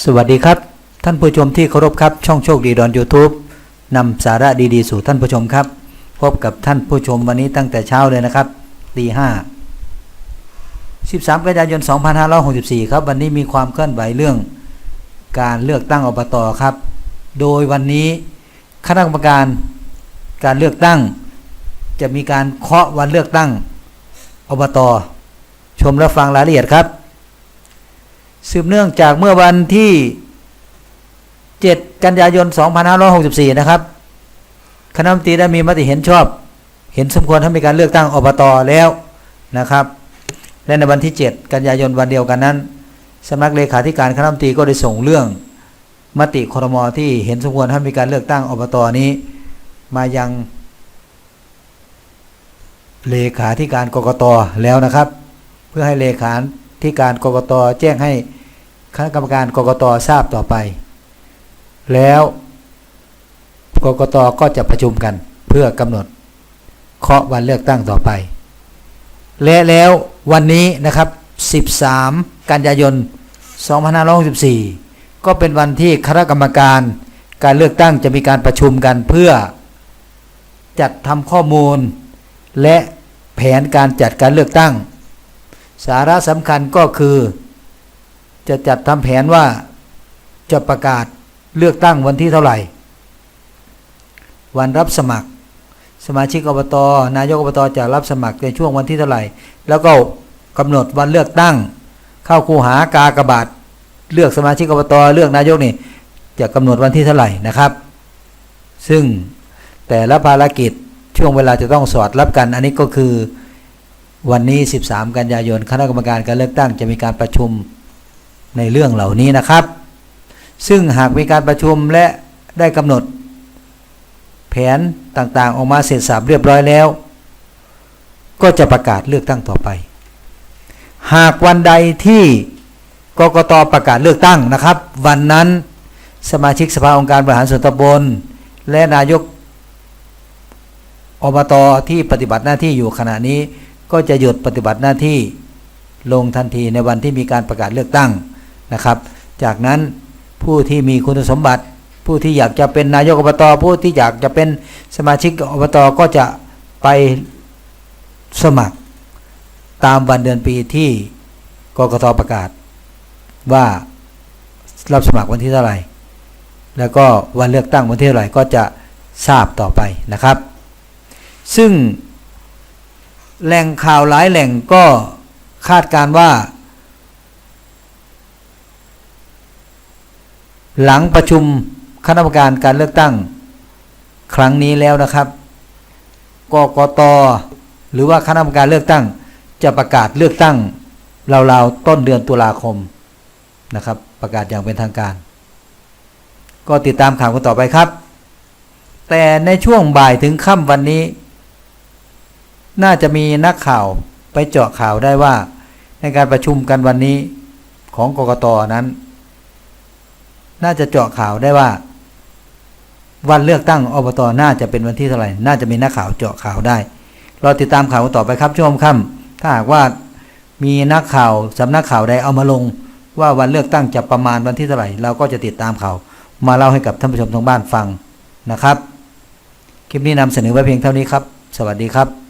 สวัสดีครับ ท่านผู้ชมที่เคารพครับ ช่องโชคดีดอน YouTube นำสาระดีๆ สู่ท่านผู้ชมครับ พบกับท่านผู้ชมวันนี้ตั้งแต่เช้าเลยนะครับตีห้า13กันยายน 2564 ครับ วันนี้มีความเคลื่อนไหวเรื่อง การเลือกตั้งอบตครับ โดยวันนี้คณะกรรมการการเลือกตั้ง จะมีการเคาะวันเลือกตั้งอบตชมและฟังรายละเอียดครับ สืบเนื่องจากเมื่อวันที่ 7 กันยายน 2564 นะครับ คณะมนตรีได้มีมติเห็นชอบ เห็นสมควรให้มีการเลือกตั้งอบตแล้วนะครับ และในวันที่ 7 กันยายนวันเดียวกันนั้นสำนักเลขาธิการคณะมนตรีก็ได้ส่งเรื่องมติครมที่เห็นสมควรให้มีการเลือกตั้งอบตนี้ มายังเลขาธิการกกตแล้วนะครับ เพื่อให้เลขาธิการกกตแจ้งให้ คณะกรรมการกกตทราบต่อไป แล้วกกตก็จะประชุมกันเพื่อกำหนดเคาะวันเลือกตั้งต่อไป และแล้ววันนี้นะครับ 13 กันยายน 2564 ก็เป็นวันที่คณะกรรมการการเลือกตั้งจะมีการประชุมกันเพื่อจัดทำข้อมูล และแผนการจัดการเลือกตั้ง สาระสำคัญก็คือ จะจัดทำแผนว่าจะประกาศเลือกตั้งวันที่เท่าไหร่ วันรับสมัคร สมาชิกอบตนายกอบตจะรับสมัครในช่วงวันที่เท่าไหร่ แล้วก็กำหนดวันเลือกตั้ง เข้าคูหากากระบาทเลือกสมาชิกอบตเลือกนายกนี่จะกำหนดวันที่เท่าไหร่นะครับ ซึ่งแต่ละภารกิจช่วงเวลาจะต้องสอดรับกัน อันนี้ก็คือวันนี้ 13 กันยายน คณะกรรมการการเลือกตั้งจะมีการประชุม ในเรื่องเหล่านี้นะครับ ซึ่งหากมีการประชุมและได้กำหนด แผนต่างๆ ออกมาเสร็จสับเรียบร้อยแล้ว ก็จะประกาศเลือกตั้งต่อไป หากวันใดที่กกตประกาศเลือกตั้งนะครับ วันนั้นสมาชิกสภาองค์การบริหารส่วนตำบล และนายกอบตที่ปฏิบัติหน้าที่อยู่ขณะนี้ ก็จะหยุดปฏิบัติหน้าที่ลงทันทีในวันที่มีการประกาศเลือกตั้ง นะครับ จากนั้นผู้ที่มีคุณสมบัติ ผู้ที่อยากจะเป็นนายกอบตผู้ที่อยากจะเป็นสมาชิกอบตก็จะไปสมัครตามวันเดือนปีที่กกตประกาศ ว่ารับสมัครวันที่เท่าไหร่ แล้วก็วันเลือกตั้งวันที่เท่าไหร่ก็จะทราบต่อไปนะครับ ซึ่งแหล่งข่าวหลายแหล่งก็คาดการว่า หลังประชุมคณะกรรมการการเลือกตั้ง ครั้งนี้แล้วนะครับกกตหรือว่าคณะกรรมการเลือกตั้ง จะประกาศเลือกตั้งราวๆต้นเดือนตุลาคมนะครับ ประกาศอย่างเป็นทางการ ก็ติดตามข่าวกันต่อไปครับ แต่ในช่วงบ่ายถึงค่ำวันนี้ น่าจะมีนักข่าวไปเจาะข่าวได้ว่า ในการประชุมกันวันนี้ของกกตนั้น น่าจะเจาะข่าวได้ว่า วันเลือกตั้งอบตน่าจะเป็นวันที่เท่าไหร่ น่าจะมีนักข่าวเจาะข่าวได้ เราติดตามข่าวกันต่อไปครับช่วงค่ำถ้าหากว่ามีนักข่าวสำนักข่าวใดเอามาลง ว่าวันเลือกตั้งจะประมาณวันที่เท่าไหร่เราก็จะติดตามข่าวมาเล่าให้กับท่านผู้ชมทางบ้านฟังนะครับ คลิปนี้นำเสนอไว้เพียงเท่านี้ครับ สวัสดีครับ